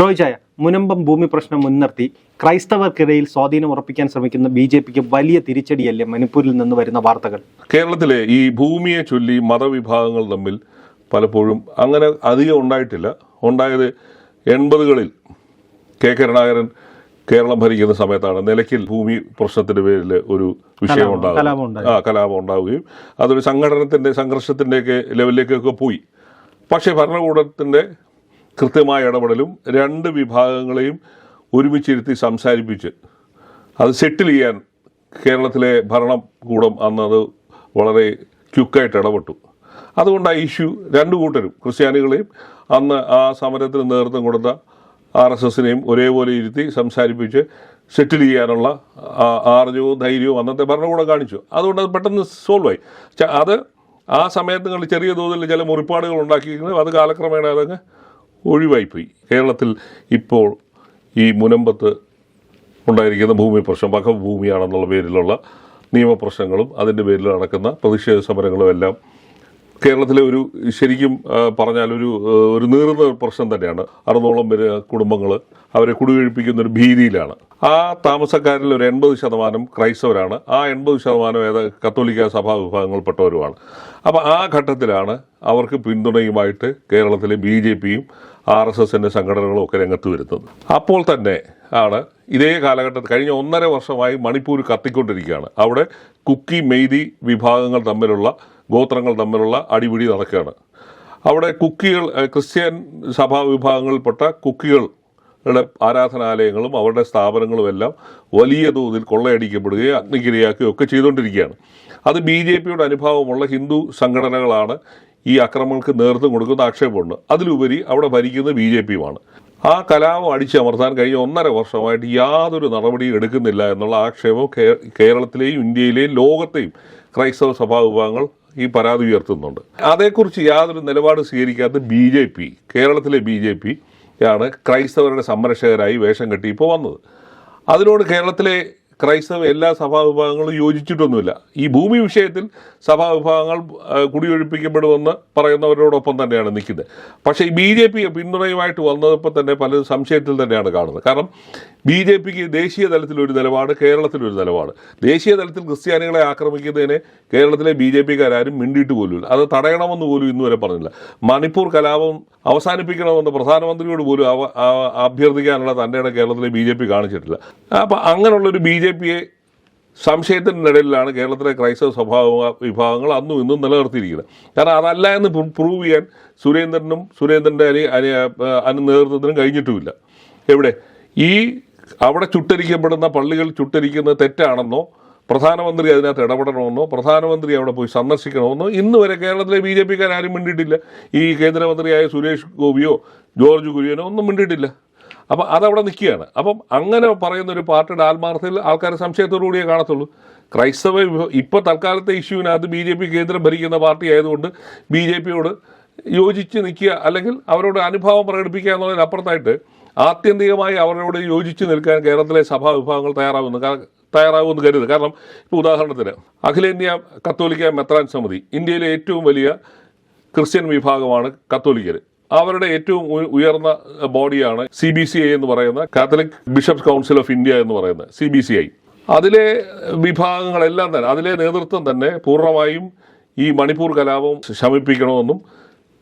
റോയ്ചായ മുനമ്പം ഭൂമി പ്രശ്നം മുൻനിർത്തി. ക്രൈസ്തവർക്കിടയിൽ സ്വാധീനം ഉറപ്പിക്കാൻ ശ്രമിക്കുന്ന ബി ജെ പിക്ക് വലിയ തിരിച്ചടിയല്ലേ മണിപ്പൂരിൽ നിന്ന് വരുന്ന വാർത്തകൾ? കേരളത്തിലെ ഈ ഭൂമിയെ ചൊല്ലി മതവിഭാഗങ്ങൾ തമ്മിൽ പലപ്പോഴും അങ്ങനെ അധികം ഉണ്ടായിട്ടില്ല. ഉണ്ടായത് എൺപതുകളിൽ കെ കരുണാകരൻ കേരളം ഭരിക്കുന്ന സമയത്താണ്. നിലയ്ക്കിൽ ഭൂമി പ്രശ്നത്തിന്റെ പേരിൽ ഒരു വിഷയം ഉണ്ടാകും. ആ കലാപം ഉണ്ടാവുകയും അതൊരു സംഘടനത്തിന്റെ സംഘർഷത്തിന്റെയൊക്കെ ലെവലിലേക്കൊക്കെ പോയി. പക്ഷേ ഭരണകൂടത്തിന്റെ കൃത്യമായ ഇടപെടലും രണ്ട് വിഭാഗങ്ങളെയും ഒരുമിച്ചിരുത്തി സംസാരിപ്പിച്ച് അത് സെറ്റിൽ ചെയ്യാൻ കേരളത്തിലെ ഭരണകൂടം അന്ന് അത് വളരെ ക്യുക്കായിട്ട് ഇടപെട്ടു. അതുകൊണ്ട് ആ ഇഷ്യൂ രണ്ട് കൂട്ടരും ക്രിസ്ത്യാനികളെയും അന്ന് ആ സമരത്തിന് നേതൃത്വം കൊടുത്ത ആർ എസ് എസിനെയും ഒരേപോലെ ഇരുത്തി സംസാരിപ്പിച്ച് സെറ്റിൽ ചെയ്യാനുള്ള ആർജവും ധൈര്യവും അന്നത്തെ ഭരണകൂടം കാണിച്ചു. അതുകൊണ്ട് അത് പെട്ടെന്ന് സോൾവ് ആയി അത് ആ സമയത്ത് നിങ്ങൾ ചെറിയ തോതിൽ ചില മുറിപ്പാടുകൾ ഉണ്ടാക്കിയിരിക്കുന്നത് അത് കാലക്രമേണ അതങ്ങ് ഒഴിവായിപ്പോയി. കേരളത്തിൽ ഇപ്പോൾ ഈ മുനമ്പത്ത് ഉണ്ടായിരിക്കുന്ന ഭൂമി പ്രശ്നം വകഭൂമിയാണെന്നുള്ള പേരിലുള്ള നിയമപ്രശ്നങ്ങളും അതിന്റെ പേരിൽ നടക്കുന്ന പ്രതിഷേധ സമരങ്ങളും എല്ലാം കേരളത്തിലെ ഒരു ശരിക്കും പറഞ്ഞാൽ ഒരു ഒരു നീറുന്ന പ്രശ്നം തന്നെയാണ്. അറുന്നോളം പേര് കുടുംബങ്ങൾ അവരെ കുടികഴിപ്പിക്കുന്ന ഒരു ഭീതിയിലാണ്. ആ താമസക്കാരിൽ ഒരു എൺപത് ശതമാനം ക്രൈസ്തവരാണ്. ആ എൺപത് ശതമാനം ഏത് കത്തോലിക്ക സഭാ വിഭാഗങ്ങളിൽപ്പെട്ടവരുമാണ്. അപ്പോൾ ആ ഘട്ടത്തിലാണ് അവർക്ക് പിന്തുണയുമായിട്ട് കേരളത്തിലെ ബി ജെ പിയും ആർ എസ് എസിന്റെ സംഘടനകളും ഒക്കെ രംഗത്ത് വരുന്നത്. അപ്പോൾ തന്നെ ആണ് ഇതേ കാലഘട്ടത്തിൽ കഴിഞ്ഞ ഒന്നര വർഷമായി മണിപ്പൂർ കത്തിക്കൊണ്ടിരിക്കുകയാണ്. അവിടെ കുക്കി മെയ്തി വിഭാഗങ്ങൾ തമ്മിലുള്ള ഗോത്രങ്ങൾ തമ്മിലുള്ള അടിപിടി നടക്കുകയാണ്. അവിടെ കുക്കികൾ ക്രിസ്ത്യൻ സഭാ വിഭാഗങ്ങളിൽപ്പെട്ട കുക്കികളുടെ ആരാധനാലയങ്ങളും അവരുടെ സ്ഥാപനങ്ങളും എല്ലാം വലിയ തോതിൽ കൊള്ളയടിക്കപ്പെടുകയും അഗ്നിക്കിരയാക്കുകയും ഒക്കെ ചെയ്തുകൊണ്ടിരിക്കുകയാണ്. അത് ബി ജെ പിയുടെ അനുഭാവമുള്ള ഹിന്ദു സംഘടനകളാണ് ഈ അക്രമങ്ങൾക്ക് നേതൃത്വം കൊടുക്കുന്ന ആക്ഷേപമുണ്ട്. അതിലുപരി അവിടെ ഭരിക്കുന്നത് ബി ജെ പിയുമാണ്. ആ കലാപം അടിച്ചമർത്താൻ കഴിഞ്ഞ ഒന്നര വർഷമായിട്ട് യാതൊരു നടപടിയും എടുക്കുന്നില്ല എന്നുള്ള ആക്ഷേപം കേരളത്തിലെയും ഇന്ത്യയിലെയും ലോകത്തെയും ക്രൈസ്തവ സഭാ വിഭാഗങ്ങൾ ഈ പരാതി ഉയർത്തുന്നുണ്ട്. അതേക്കുറിച്ച് യാതൊരു നിലപാട് സ്വീകരിക്കാത്ത ബി ജെ പി കേരളത്തിലെ ബി ജെ പി ആണ് ക്രൈസ്തവരുടെ സംരക്ഷകരായി വേഷം കെട്ടി ഇപ്പോൾ വന്നത്. അതിനോട് കേരളത്തിലെ ക്രൈസ്തവ എല്ലാ സഭാ വിഭാഗങ്ങളും യോജിച്ചിട്ടൊന്നുമില്ല. ഈ ഭൂമി വിഷയത്തിൽ സഭാ വിഭാഗങ്ങൾ കുടിയൊഴിപ്പിക്കപ്പെടുമെന്ന് പറയുന്നവരോടൊപ്പം തന്നെയാണ് നിൽക്കുന്നത്. പക്ഷേ ഈ ബി ജെ പി പിന്തുണയുമായിട്ട് വന്നപ്പോൾ തന്നെ പലരും സംശയത്തിൽ തന്നെയാണ് കാണുന്നത്. കാരണം ബി ജെ പിക്ക് ദേശീയ തലത്തിലൊരു നിലപാട് കേരളത്തിലൊരു നിലപാട്. ദേശീയ തലത്തിൽ ക്രിസ്ത്യാനികളെ ആക്രമിക്കുന്നതിനെ കേരളത്തിലെ ബി ജെ പിക്കാരും മിണ്ടിയിട്ട് പോലുമില്ല. അത് തടയണമെന്ന് പോലും ഇന്നുവരെ പറഞ്ഞില്ല. മണിപ്പൂർ കലാപം അവസാനിപ്പിക്കണമെന്ന് പ്രധാനമന്ത്രിയോട് പോലും അഭ്യർത്ഥിക്കാനുള്ള തന്നെയാണ് കേരളത്തിലെ ബി ജെ പി കാണിച്ചിട്ടില്ല അപ്പം അങ്ങനെയുള്ളൊരു ബി ജെ പിയെ സംശയത്തിനിടയിലാണ് കേരളത്തിലെ ക്രൈസ്തവ സ്വഭാവ വിഭാഗങ്ങൾ അന്നും ഇന്നും നിലനിർത്തിയിരിക്കുന്നത്. കാരണം അതല്ല എന്ന് പ്രൂവ് ചെയ്യാൻ സുരേന്ദ്രനും സുരേന്ദ്രന്റെ അനി അനി അനു നേതൃത്വത്തിനും കഴിഞ്ഞിട്ടുമില്ല. എവിടെ? ഈ അവിടെ ചുട്ടരിക്കപ്പെടുന്ന പള്ളികൾ ചുട്ടരിക്കുന്നത് തെറ്റാണെന്നോ പ്രധാനമന്ത്രി അതിനകത്ത് ഇടപെടണമെന്നോ പ്രധാനമന്ത്രി അവിടെ പോയി സന്ദർശിക്കണമെന്നോ ഇന്ന് വരെ കേരളത്തിലെ ബി ജെ പിക്കാരും മിണ്ടിയിട്ടില്ല. ഈ കേന്ദ്രമന്ത്രിയായ സുരേഷ് ഗോപിയോ ജോർജ് കുര്യനോ ഒന്നും മിണ്ടിയിട്ടില്ല. അപ്പം അതവിടെ നിൽക്കുകയാണ്. അപ്പം അങ്ങനെ പറയുന്ന ഒരു പാർട്ടിയുടെ ആത്മാർത്ഥത്തിൽ ആൾക്കാർ സംശയത്തോടു കൂടിയേ കാണത്തുള്ളൂ. ക്രൈസ്തവ ഇപ്പോൾ തൽക്കാലത്തെ ഇഷ്യൂവിനകത്ത് ബി ജെ പി കേന്ദ്രം ഭരിക്കുന്ന പാർട്ടി ആയതുകൊണ്ട് ബി ജെ പിയോട് യോജിച്ച് നിൽക്കുക അല്ലെങ്കിൽ അവരോട് അനുഭാവം പ്രകടിപ്പിക്കുക എന്നുള്ളതിനപ്പുറത്തായിട്ട് ആത്യന്തികമായി അവരോട് യോജിച്ച് നിൽക്കാൻ കേരളത്തിലെ സഭാ വിഭാഗങ്ങൾ തയ്യാറാവുന്നു. തയ്യാറാവുമെന്ന് കരുത് കാരണം ഇപ്പോൾ ഉദാഹരണത്തിന് അഖിലേന്ത്യാ കത്തോലിക്ക മെത്രാൻ സമിതി ഇന്ത്യയിലെ ഏറ്റവും വലിയ ക്രിസ്ത്യൻ വിഭാഗമാണ് കത്തോലിക്കർ അവരുടെ ഏറ്റവും ഉയർന്ന ബോഡിയാണ് സി ബി സി ഐ എന്ന് പറയുന്ന Catholic bishops council of India എന്ന് പറയുന്ന സി ബി സി ഐ. അതിലെ വിഭാഗങ്ങളെല്ലാം തന്നെ അതിലെ നേതൃത്വം തന്നെ പൂർണമായും ഈ മണിപ്പൂർ കലാപം ശമിപ്പിക്കണമെന്നും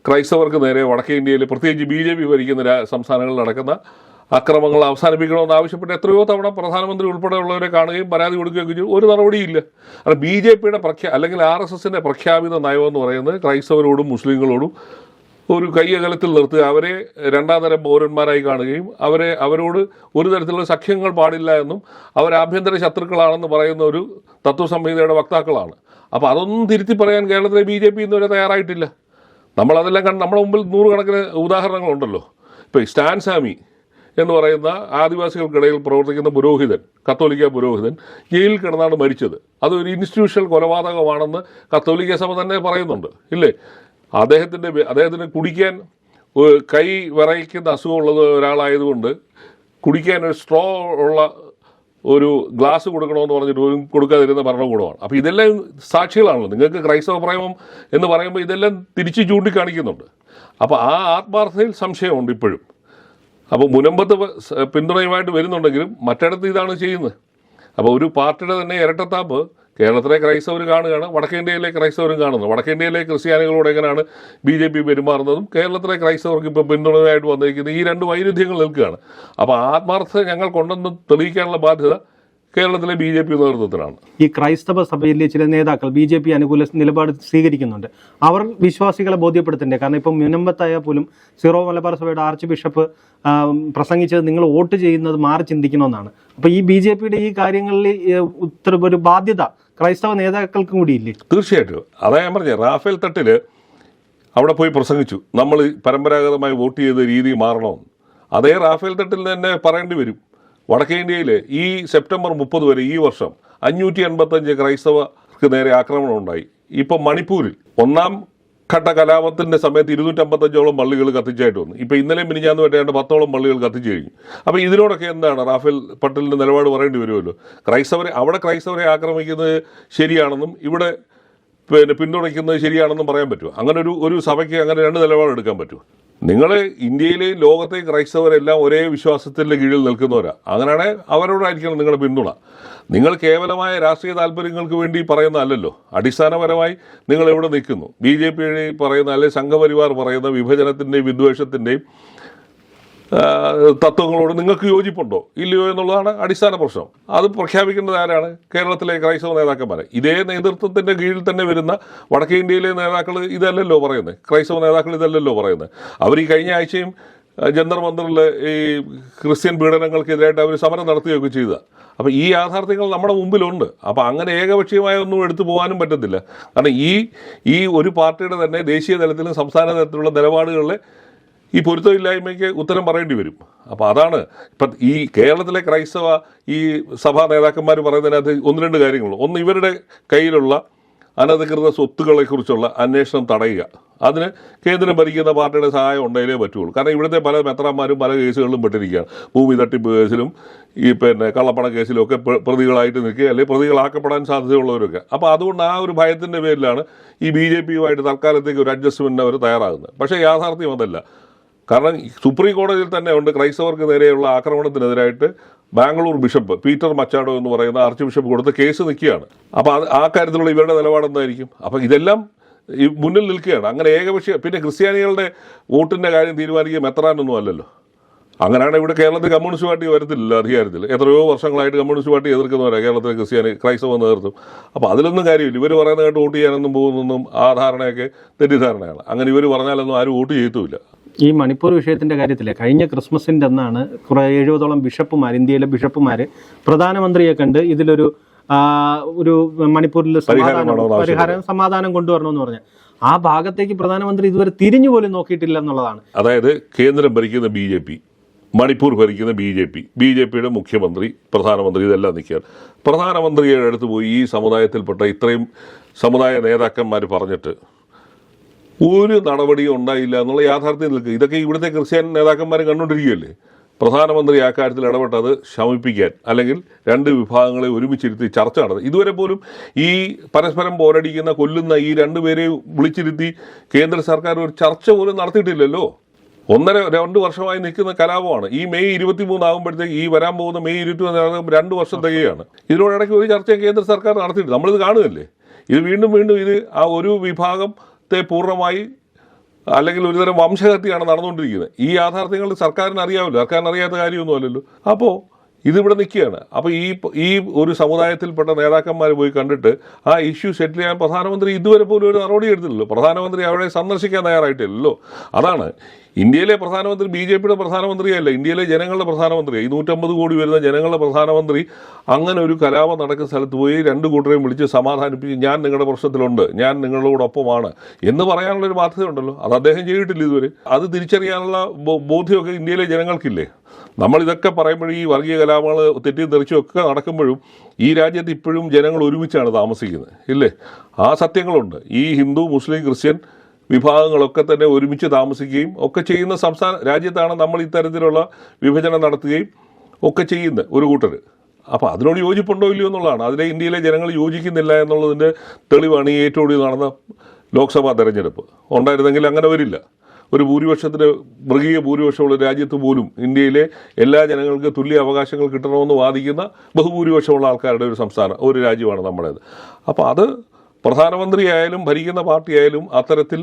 ക്രൈസ്തവർക്ക് നേരെ വടക്കേ ഇന്ത്യയിൽ പ്രത്യേകിച്ച് ബി ജെ പി ഭരിക്കുന്ന സംസ്ഥാനങ്ങളിൽ നടക്കുന്ന അക്രമങ്ങൾ അവസാനിപ്പിക്കണമെന്ന് ആവശ്യപ്പെട്ട് എത്രയോ തവണ പ്രധാനമന്ത്രി ഉൾപ്പെടെയുള്ളവരെ കാണുകയും പരാതി കൊടുക്കുകയും ചെയ്തു. ഒരു നടപടിയില്ല. അത് ബി ജെ പിയുടെ പ്രഖ്യാ അല്ലെങ്കിൽ ആർ എസ് എസിന്റെ പ്രഖ്യാപിത നയമെന്ന് പറയുന്നത് ക്രൈസ്തവരോടും മുസ്ലിങ്ങളോടും ഒരു കയ്യകലത്തിൽ നിർത്തുക അവരെ രണ്ടാം തരം പൗരന്മാരായി കാണുകയും അവരെ അവരോട് ഒരു തരത്തിലുള്ള സഖ്യങ്ങൾ പാടില്ല എന്നും അവർ ആഭ്യന്തര ശത്രുക്കളാണെന്ന് പറയുന്ന ഒരു തത്വസംഹിതയുടെ വക്താക്കളാണ്. അപ്പോൾ അതൊന്നും തിരുത്തി പറയാൻ കേരളത്തിലെ ബി ജെ പി ഇന്നുവരെ തയ്യാറായിട്ടില്ല. നമ്മളതെല്ലാം കണ്ട് നമ്മുടെ മുമ്പിൽ നൂറുകണക്കിന് ഉദാഹരണങ്ങളുണ്ടല്ലോ. ഇപ്പോൾ സ്റ്റാൻ സാമി എന്ന് പറയുന്ന ആദിവാസികൾക്കിടയിൽ പ്രവർത്തിക്കുന്ന പുരോഹിതൻ കത്തോലിക്ക പുരോഹിതൻ ജയിലിൽ കിടന്നാണ് മരിച്ചത്. അതൊരു ഇൻസ്റ്റിറ്റ്യൂഷണൽ കൊലപാതകമാണെന്ന് കത്തോലിക്ക സഭ തന്നെ പറയുന്നുണ്ട്. ഇല്ലേ? അദ്ദേഹത്തിന്റെ അദ്ദേഹത്തിന് കുടിക്കാൻ കൈ വിറയ്ക്കുന്ന അസുഖമുള്ളത് ഒരാളായതുകൊണ്ട് കുടിക്കാൻ ഒരു സ്ട്രോ ഉള്ള ഒരു ഗ്ലാസ് കൊടുക്കണമെന്ന് പറഞ്ഞിട്ട് പോലും കൊടുക്കാതിരുന്ന ഭരണകൂടമാണ്. അപ്പോൾ ഇതെല്ലാം സാക്ഷികളാണല്ലോ. നിങ്ങൾക്ക് ക്രൈസ്തവ പ്രേമം എന്ന് പറയുമ്പോൾ ഇതെല്ലാം തിരിച്ച് ചൂണ്ടിക്കാണിക്കുന്നുണ്ട്. അപ്പോൾ ആ ആത്മാർത്ഥതയിൽ സംശയമുണ്ട് ഇപ്പോഴും. അപ്പോൾ മുനമ്പത്ത് പിന്തുണയുമായിട്ട് വരുന്നുണ്ടെങ്കിലും മറ്റിടത്ത് ഇതാണ് ചെയ്യുന്നത്. അപ്പോൾ ഒരു പാർട്ടിയുടെ തന്നെ ഇരട്ടത്താപ്പ് കേരളത്തിലെ ക്രൈസ്തവർ കാണുകയാണ് വടക്കേ ഇന്ത്യയിലെ ക്രൈസ്തവരും കാണുന്നത് വടക്കേ ഇന്ത്യയിലെ ക്രിസ്ത്യാനികളോട് എങ്ങനെയാണ് ബി ജെ പി പെരുമാറുന്നതും കേരളത്തിലെ ക്രൈസ്തവർക്ക് ഇപ്പോൾ പിന്തുണയായിട്ട് വന്നിരിക്കുന്നത് ഈ രണ്ട് വൈരുദ്ധ്യങ്ങൾ നിൽക്കുകയാണ്. അപ്പോൾ ആത്മാർത്ഥത ഞങ്ങൾ കൊണ്ടെന്ന് തെളിയിക്കാനുള്ള ബാധ്യത കേരളത്തിലെ ബി ജെ പി നേതൃത്വത്തിലാണ് ഈ ക്രൈസ്തവ സഭയിലെ ചില നേതാക്കൾ ബി ജെ പി അനുകൂല നിലപാട് സ്വീകരിക്കുന്നുണ്ട്. അവർ വിശ്വാസികളെ ബോധ്യപ്പെടുത്തണ്ടേ കാരണം ഇപ്പം മുനമ്പത്തായാൽ പോലും സീറോ മലബാർ സഭയുടെ ആർച്ച് ബിഷപ്പ് പ്രസംഗിച്ചത് നിങ്ങൾ വോട്ട് ചെയ്യുന്നത് മാറി ചിന്തിക്കണമെന്നാണ്. അപ്പോൾ ഈ ബി ജെ പിയുടെ ഈ കാര്യങ്ങളിൽ ഉത്തര ഒരു ബാധ്യത ക്രൈസ്തവ നേതാക്കൾക്കും കൂടി കൂടിയില്ലേ തീർച്ചയായിട്ടും. അതാ ഞാൻ പറഞ്ഞത് റാഫേൽ തട്ടിൽ അവിടെ പോയി പ്രസംഗിച്ചു. നമ്മൾ പരമ്പരാഗതമായി വോട്ട് ചെയ്ത രീതി മാറണമെന്ന് അതേ റാഫേൽ തട്ടിൽ തന്നെ പറയേണ്ടി വരും. വടക്കേ ഇന്ത്യയിൽ ഈ സെപ്റ്റംബർ മുപ്പത് വരെ ഈ വർഷം അഞ്ഞൂറ്റി എൺപത്തഞ്ച് ക്രൈസ്തവർക്ക് നേരെ ആക്രമണം ഉണ്ടായി. ഇപ്പം മണിപ്പൂരിൽ ഒന്നാം ഘട്ട കലാപത്തിന്റെ സമയത്ത് ഇരുന്നൂറ്റമ്പത്തഞ്ചോളം പള്ളികൾ കത്തിച്ചായിട്ട് വന്നു. ഇപ്പോൾ ഇന്നലെ മിനിഞ്ഞാന്ന് വേണ്ടി പത്തോളം പള്ളികൾ കത്തിച്ചു കഴിഞ്ഞു. അപ്പോൾ ഇതിനോടൊക്കെ എന്താണ് റാഫേൽ പട്ടേലിന്റെ നിലപാട് പറയേണ്ടി വരുമല്ലോ? ക്രൈസ്തവരെ അവിടെ ക്രൈസ്തവരെ ആക്രമിക്കുന്നത് ശരിയാണെന്നും ഇവിടെ പിന്നെ പിന്തുണയ്ക്കുന്നത് ശരിയാണെന്നും പറയാൻ പറ്റുമോ? അങ്ങനെ ഒരു ഒരു സഭയ്ക്ക് അങ്ങനെ രണ്ട് നിലപാടെടുക്കാൻ പറ്റുമോ? നിങ്ങൾ ഇന്ത്യയിലെ ലോകത്തെ ക്രൈസ്തവരെല്ലാം ഒരേ വിശ്വാസത്തിന്റെ കീഴിൽ നിൽക്കുന്നവരാ. അങ്ങനെയാണെ അവരോടായിരിക്കണം നിങ്ങളുടെ പിന്തുണ. നിങ്ങൾ കേവലമായ രാഷ്ട്രീയ താല്പര്യങ്ങൾക്ക് വേണ്ടി പറയുന്നതല്ലല്ലോ. അടിസ്ഥാനപരമായി നിങ്ങൾ എവിടെ നിൽക്കുന്നു. ബി ജെ പി പറയുന്ന അല്ലെങ്കിൽ സംഘപരിവാർ പറയുന്ന വിഭജനത്തിന്റെയും വിദ്വേഷത്തിന്റെയും ആ, തത്വങ്ങളോട് നിങ്ങൾക്ക് യോജിപ്പുണ്ടോ? ഇല്ലയോ എന്നുള്ളതാണ് അടിസ്ഥാന പ്രശ്നം. അത് പ്രഖ്യാപിക്കേണ്ടത് ആരാണ്? കേരളത്തിലെ ക്രൈസ്തവ നേതാക്കന്മാരെ. ഇതേ നേതൃത്വത്തിന്റെ കീഴിൽ തന്നെ വരുന്ന വടക്കേ ഇന്ത്യയിലെ നേതാക്കൾ ഇതല്ലല്ലോ പറയുന്നത് ക്രൈസ്തവ നേതാക്കൾ ഇതല്ലല്ലോ പറയുന്നത് അവർ ഈ കഴിഞ്ഞ ആഴ്ചയും ജന്തർ മന്ദറിൽ ഈ ക്രിസ്ത്യൻ പീഡനങ്ങൾക്കെതിരായിട്ട് അവർ സമരം നടത്തുകയൊക്കെ ചെയ്ത. അപ്പോൾ ഈ യാഥാർത്ഥ്യങ്ങൾ നമ്മുടെ മുമ്പിലുണ്ട്. അപ്പോൾ അങ്ങനെ ഏകപക്ഷീയമായ ഒന്നും എടുത്തു പോകാനും പറ്റത്തില്ല. കാരണം ഈ ഈ ഒരു പാർട്ടിയുടെ തന്നെ ദേശീയ തലത്തിലും സംസ്ഥാന തലത്തിലുള്ള നിലപാടുകളിലെ ഈ പൊരുത്തമില്ലായ്മയ്ക്ക് ഉത്തരം പറയേണ്ടി വരും. അപ്പോൾ അതാണ് ഇപ്പം ഈ കേരളത്തിലെ ക്രൈസ്തവ ഈ സഭാ നേതാക്കന്മാർ പറയുന്നതിനകത്ത് ഒന്ന് രണ്ട് കാര്യങ്ങളുള്ളൂ. ഒന്ന് ഇവരുടെ കയ്യിലുള്ള അനധികൃത സ്വത്തുക്കളെക്കുറിച്ചുള്ള അന്വേഷണം തടയുക. അതിന് കേന്ദ്രം ഭരിക്കുന്ന പാർട്ടിയുടെ സഹായം ഉണ്ടെങ്കിലേ പറ്റുള്ളൂ. കാരണം ഇവിടുത്തെ പല മെത്രാന്മാരും പല കേസുകളിലും പെട്ടിരിക്കുകയാണ്. ഭൂമി തട്ടിപ്പ് കേസിലും ഈ പിന്നെ കള്ളപ്പണ കേസിലും ഒക്കെ പ്രതികളായിട്ട് നിൽക്കുക അല്ലെങ്കിൽ പ്രതികളാക്കപ്പെടാൻ സാധ്യതയുള്ളവരൊക്കെ. അപ്പോൾ അതുകൊണ്ട് ആ ഒരു ഭയത്തിന്റെ പേരിലാണ് ഈ ബി ജെ പിയുമായിട്ട് തൽക്കാലത്തേക്ക് ഒരു അഡ്ജസ്റ്റ്മെന്റിന് അവർ തയ്യാറാകുന്നത്. പക്ഷേ യാഥാർത്ഥ്യം അതല്ല. കാരണം സുപ്രീം കോടതിയിൽ തന്നെ ഉണ്ട്. ക്രൈസ്തവർക്ക് നേരെയുള്ള ആക്രമണത്തിനെതിരായിട്ട് ബാംഗ്ലൂർ ബിഷപ്പ് പീറ്റർ മച്ചാഡോ എന്ന് പറയുന്ന ആർച്ച് ബിഷപ്പ് കൊടുത്ത് കേസ് നിൽക്കുകയാണ്. അപ്പോൾ അത് ആ കാര്യത്തിലുള്ള ഇവരുടെ നിലപാടെന്തായിരിക്കും അപ്പം അപ്പോൾ ഇതെല്ലാം ഈ മുന്നിൽ നിൽക്കുകയാണ്. അങ്ങനെ ഏകപക്ഷീയ പിന്നെ ക്രിസ്ത്യാനികളുടെ വോട്ടിന്റെ കാര്യം തീരുമാനിക്കുക മെത്രാനൊന്നും അല്ലല്ലോ. അങ്ങനെയാണ് ഇവിടെ കേരളത്തിൽ കമ്മ്യൂണിസ്റ്റ് പാർട്ടി വരത്തില്ല അധികാരത്തിൽ. എത്രയോ വർഷങ്ങളായിട്ട് കമ്മ്യൂണിസ്റ്റ് പാർട്ടി എതിർക്കുന്നവരാണ് കേരളത്തിലെ ക്രിസ്ത്യാനി ക്രൈസ്തവ നേതൃത്വം. അപ്പോൾ അതിലൊന്നും കാര്യമില്ല. ഇവർ പറയുന്നതായിട്ട് വോട്ട് ചെയ്യാനൊന്നും പോകുന്നൊന്നും ആ ധാരണയൊക്കെ തെറ്റിദ്ധാരണയാണ്. അങ്ങനെ ഇവർ പറഞ്ഞാലൊന്നും ആരും വോട്ട് ചെയ്യത്തുമില്ല. ഈ മണിപ്പൂർ വിഷയത്തിന്റെ കാര്യത്തിലെ കഴിഞ്ഞ ക്രിസ്മസിന്റെ അന്നാണ് കുറേ എഴുപതോളം ബിഷപ്പുമാർ ഇന്ത്യയിലെ ബിഷപ്പുമാർ പ്രധാനമന്ത്രിയെ കണ്ട് ഇതിലൊരു ഒരു മണിപ്പൂരിൽ പരിഹാരം സമാധാനം കൊണ്ടുവരണമെന്ന് പറഞ്ഞു. ആ ഭാഗത്തേക്ക് പ്രധാനമന്ത്രി ഇതുവരെ തിരിഞ്ഞു പോലും നോക്കിയിട്ടില്ല എന്നുള്ളതാണ്. അതായത് കേന്ദ്രം ഭരിക്കുന്ന ബി ജെ പി മണിപ്പൂർ ഭരിക്കുന്ന B J P B J പിയുടെ മുഖ്യമന്ത്രി പ്രധാനമന്ത്രി ഇതെല്ലാം നിൽക്കുകയാണ്. പ്രധാനമന്ത്രിയുടെ അടുത്ത് പോയി ഈ സമുദായത്തിൽപ്പെട്ട ഇത്രയും സമുദായ നേതാക്കന്മാർ പറഞ്ഞിട്ട് ഒരു നടപടിയും ഉണ്ടായില്ല എന്നുള്ള യാഥാർത്ഥ്യം നിൽക്കുക ഇതൊക്കെ ഇവിടുത്തെ ക്രിസ്ത്യൻ നേതാക്കന്മാർ കണ്ടുകൊണ്ടിരിക്കുകയല്ലേ? പ്രധാനമന്ത്രി ആ കാര്യത്തിൽ ഇടപെട്ടത് ശമിപ്പിക്കാൻ അല്ലെങ്കിൽ രണ്ട് വിഭാഗങ്ങളെ ഒരുമിച്ചിരുത്തി ചർച്ച നടത്തി. ഇതുവരെ പോലും ഈ പരസ്പരം പോരടിക്കുന്ന കൊല്ലുന്ന ഈ രണ്ടുപേരെ വിളിച്ചിരുത്തി കേന്ദ്ര സർക്കാർ ഒരു ചർച്ച പോലും നടത്തിയിട്ടില്ലല്ലോ. ഒന്നര രണ്ട് വർഷമായി നിൽക്കുന്ന കലാപമാണ്. ഈ മെയ് ഇരുപത്തി മൂന്നാകുമ്പോഴത്തേക്ക് ഈ വരാൻ പോകുന്ന മെയ് ഇരുപത്തി മൂന്ന് രണ്ട് വർഷം തികയാണ്. ഇതിനോടിടയ്ക്ക് ഒരു ചർച്ചയും കേന്ദ്ര സർക്കാർ നടത്തിയിട്ടില്ല. നമ്മളിത് കാണുകയല്ലേ? ഇത് വീണ്ടും വീണ്ടും ഇത് ആ ഒരു വിഭാഗത്തെ പൂർണമായി അല്ലെങ്കിൽ ഒരുതരം വംശഹത്യയാണ് നടന്നുകൊണ്ടിരിക്കുന്നത്. ഈ യാഥാർത്ഥ്യങ്ങൾ സർക്കാരിന് അറിയാമല്ലോ സർക്കാരിന് അറിയാത്ത കാര്യമൊന്നുമല്ലല്ലോ. അപ്പോൾ ഇതിവിടെ നിൽക്കുകയാണ്. അപ്പോൾ ഈ ഈ ഒരു സമുദായത്തിൽപ്പെട്ട നേതാക്കന്മാർ പോയി കണ്ടിട്ട് ആ ഇഷ്യൂ സെറ്റിൽ ചെയ്യാൻ പ്രധാനമന്ത്രി ഇതുവരെ പോലും ഒരു നടപടി എടുത്തില്ലല്ലോ. പ്രധാനമന്ത്രി അവിടെ സന്ദർശിക്കാൻ തയ്യാറായിട്ടില്ലല്ലോ. അതാണ് ഇന്ത്യയിലെ പ്രധാനമന്ത്രി ബി ജെ പിയുടെ പ്രധാനമന്ത്രിയല്ല ഇന്ത്യയിലെ ജനങ്ങളുടെ പ്രധാനമന്ത്രി ഈ നൂറ്റമ്പത് കോടി വരുന്ന ജനങ്ങളുടെ പ്രധാനമന്ത്രി അങ്ങനെ ഒരു കലാപം നടക്കുന്ന സ്ഥലത്ത് പോയി രണ്ട് കൂട്ടരെയും വിളിച്ച് സമാധാനിപ്പിച്ച് ഞാൻ നിങ്ങളുടെ പ്രശ്നത്തിലുണ്ട് ഞാൻ നിങ്ങളോടൊപ്പമാണ് എന്ന് പറയാനുള്ള ഒരു ബാധ്യതയുണ്ടല്ലോ. അത് അദ്ദേഹം ചെയ്തിട്ടില്ല ഇതുവരെ. അത് തിരിച്ചറിയാനുള്ള ബോധ്യമൊക്കെ ഇന്ത്യയിലെ ജനങ്ങൾക്കില്ലേ? നമ്മൾ ഇതൊക്കെ പറയുമ്പോഴും ഈ വർഗീയ കലാപങ്ങൾ തെറ്റിയും തെറിച്ചും ഒക്കെ നടക്കുമ്പോഴും ഈ രാജ്യത്ത് ഇപ്പോഴും ജനങ്ങൾ ഒരുമിച്ചാണ് താമസിക്കുന്നത് ഇല്ലേ? ആ സത്യങ്ങളുണ്ട്. ഈ ഹിന്ദു മുസ്ലിം ക്രിസ്ത്യൻ വിഭാഗങ്ങളൊക്കെ തന്നെ ഒരുമിച്ച് താമസിക്കുകയും ഒക്കെ ചെയ്യുന്ന സംസ്ഥാന രാജ്യത്താണ് നമ്മൾ ഇത്തരത്തിലുള്ള വിഭജനം നടത്തുകയും ഒക്കെ ചെയ്യുന്നത് ഒരു കൂട്ടർ അപ്പോൾ അതിനോട് യോജിപ്പുണ്ടോ ഇല്ലയോ എന്നുള്ളതാണ്. അതിലെ ഇന്ത്യയിലെ ജനങ്ങൾ യോജിക്കുന്നില്ല എന്നുള്ളതിന്റെ തെളിവാണ് ഈ ഏറ്റവും ഒടുവിൽ നടന്ന ലോക്സഭാ തെരഞ്ഞെടുപ്പ്. ഉണ്ടായിരുന്നെങ്കിൽ അങ്ങനെ വരില്ല. ഒരു ഭൂരിപക്ഷത്തിന് മൃഗീയ ഭൂരിപക്ഷമുള്ള രാജ്യത്ത് പോലും ഇന്ത്യയിലെ എല്ലാ ജനങ്ങൾക്ക് തുല്യ അവകാശങ്ങൾ കിട്ടണമെന്ന് വാദിക്കുന്ന ബഹുഭൂരിപക്ഷമുള്ള ആൾക്കാരുടെ ഒരു സംസ്ഥാനം ഒരു രാജ്യമാണ് നമ്മുടേത്. അപ്പോൾ അത് പ്രധാനമന്ത്രിയായാലും ഭരിക്കുന്ന പാർട്ടിയായാലും അത്തരത്തിൽ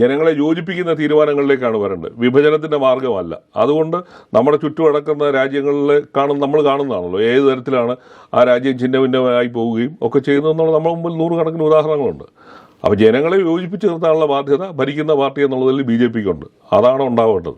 ജനങ്ങളെ യോജിപ്പിക്കുന്ന തീരുമാനങ്ങളിലേക്കാണ് വരേണ്ടത്. വിഭജനത്തിന്റെ മാർഗമല്ല അതുകൊണ്ട് നമ്മുടെ ചുറ്റും അടക്കുന്ന രാജ്യങ്ങളിൽ കാണുന്ന നമ്മൾ കാണുന്നതാണല്ലോ. ഏത് തരത്തിലാണ് ആ രാജ്യം ചിഹ്നഭിന്നമായി പോവുകയും ഒക്കെ ചെയ്യുന്നതെന്നുള്ള നമ്മുടെ മുമ്പിൽ നൂറുകണക്കിന് ഉദാഹരണങ്ങളുണ്ട്. അപ്പോൾ ജനങ്ങളെ യോജിപ്പിച്ച് നിർത്താനുള്ള ബാധ്യത ഭരിക്കുന്ന പാർട്ടി എന്നുള്ളതിൽ ബി ജെ പിക്കുണ്ട് അതാണ് ഉണ്ടാവേണ്ടത്.